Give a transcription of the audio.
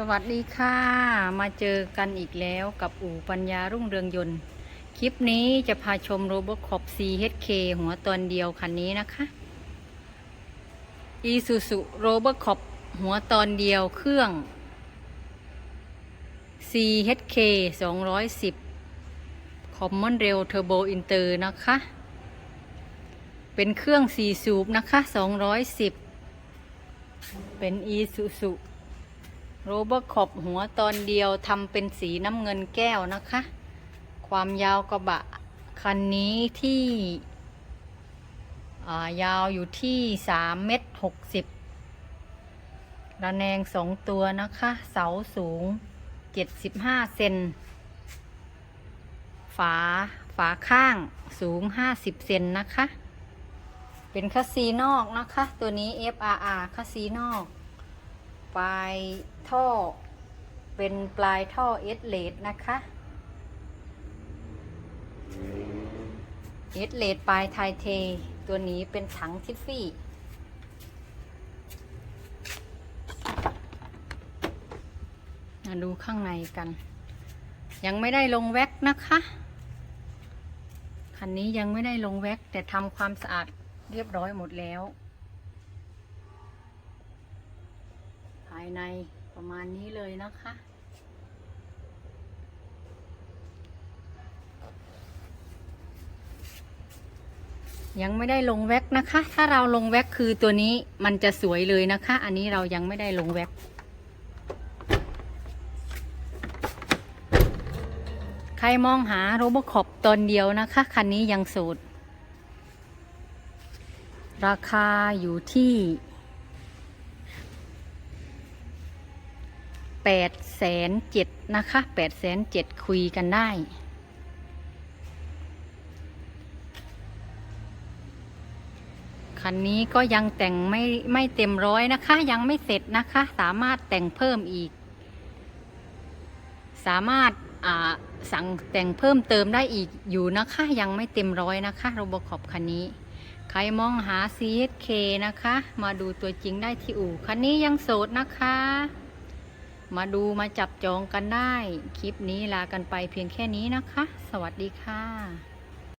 สวัสดีค่ะ มาเจอกันอีกแล้วกับอู่ปัญญารุ่งเรืองยนต์ คลิปนี้จะพาชมโรบอทคอป CHK หัวตอนเดียวคันนี้นะคะ Isuzu r o b o c o p หัวตอนเดียวเครื่อง CHK 210 Common Rail Turbo Inter นะคะ เป็นเครื่อง4สูบนะคะ 210 เป็น Isuzu โรบอทคอปหัวตอนเดียวทำเป็นสีน้ำเงินแก้วนะคะ ความยาวกระบะคันนี้ที่ายาวอยู่ที่3เมตร60ระแนงสองตัวนะคะ เสาสูง75เซนฝาฝาข้างสูง50เซนนะคะ เป็นคัสซีนอกนะคะ ตัวนี้ FRR คัสซีนอก ปลายท่อ เป็นปลายท่อเอสเลดนะคะเอสเลดปลายไทเท ตัวนี้เป็นถังทิฟฟี่ มาดูข้างในกัน ยังไม่ได้ลงแว็กนะคะ คันนี้ยังไม่ได้ลงแว็กแต่ทำความสะอาดเรียบร้อยหมดแล้วายในประมาณนี้เลยนะคะ ยังไม่ได้ลงแว็กนะคะ ถ้าเราลงแว็กคือตัวนี้มันจะสวยเลยนะคะ อันนี้เรายังไม่ได้ลงแว็กใครมองหาโรบอคอปตอนเดียวนะคะ คันนี้ยังโสดราคาอยู่ที่ แปดแสนเจ็ดนะคะแปดแสนเจ็ดคุยกันได้ คันนี้ก็ยังแต่งไม่ไม่เต็มร้อยนะคะ ยังไม่เสร็จนะคะ สามารถแต่งเพิ่มอีก สามารถอ่าสั่งแต่งเพิ่มเติมได้อีกอยู่นะคะ ยังไม่เต็มร้อยนะคะโรบอคอปคันนี้ ใครมองหา CSK นะคะ มาดูตัวจริงได้ที่อู่คันนี้ยังโสดนะคะ มาดูมาจับจองกันได้ คลิปนี้ลากันไปเพียงแค่นี้นะคะ สวัสดีค่ะ